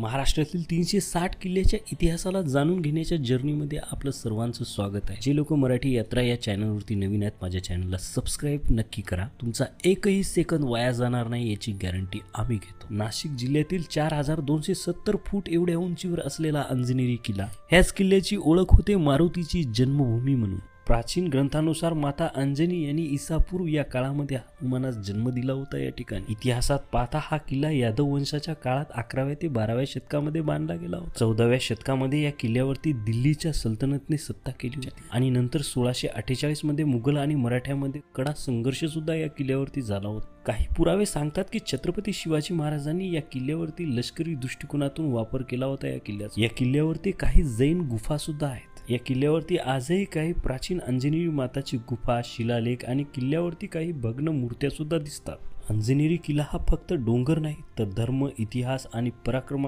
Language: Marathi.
महाराष्ट्रातील तीनशे साठ किल्ल्याच्या इतिहासाला जाणून घेण्याच्या जर्नीमध्ये आपलं सर्वांचं स्वागत आहे. जे लोक मराठी यात्रा या चॅनलवरती नवीन आहेत माझ्या चॅनलला सबस्क्राईब नक्की करा. तुमचा एकही सेकंद वाया जाणार नाही याची गॅरंटी आम्ही घेतो. नाशिक जिल्ह्यातील चार हजार दोनशे सत्तर फूट एवढ्या उंचीवर असलेला अंजनेरी किल्ला ह्याच किल्ल्याची ओळख होते मारुतीची जन्मभूमी म्हणून. प्राचीन ग्रंथानुसार माता अंजनी यांनी इसापूर्व या काळामध्ये हनुमानास जन्म दिला होता या ठिकाणी. इतिहासात पाहता हा किल्ला यादव वंशाच्या काळात अकराव्या ते बाराव्या शतकामध्ये बांधला गेला होता. चौदाव्या शतकामध्ये या किल्ल्यावरती दिल्लीच्या सल्तनतने सत्ता केली होती. आणि नंतर सोळाशे अठ्ठेचाळीसमध्ये मुघल आणि मराठ्यामध्ये कडा संघर्ष सुद्धा या किल्ल्यावरती झाला होता. काही पुरावे सांगतात की छत्रपती शिवाजी महाराजांनी या किल्ल्यावरती लष्करी दृष्टिकोनातून वापर केला होता या किल्ल्याचा. या किल्ल्यावरती काही जैन गुफा सुद्धा आहेत. या किल्ल्यावरती आजही काही प्राचीन अंजनेरी माताची गुफा शिलालेख आणि किल्ल्यावरती काही भग्न मूर्त्या सुद्धा दिसतात. अंजनेरी किल्ला हा फक्त डोंगर नाही तर धर्म इतिहास आणि पराक्रम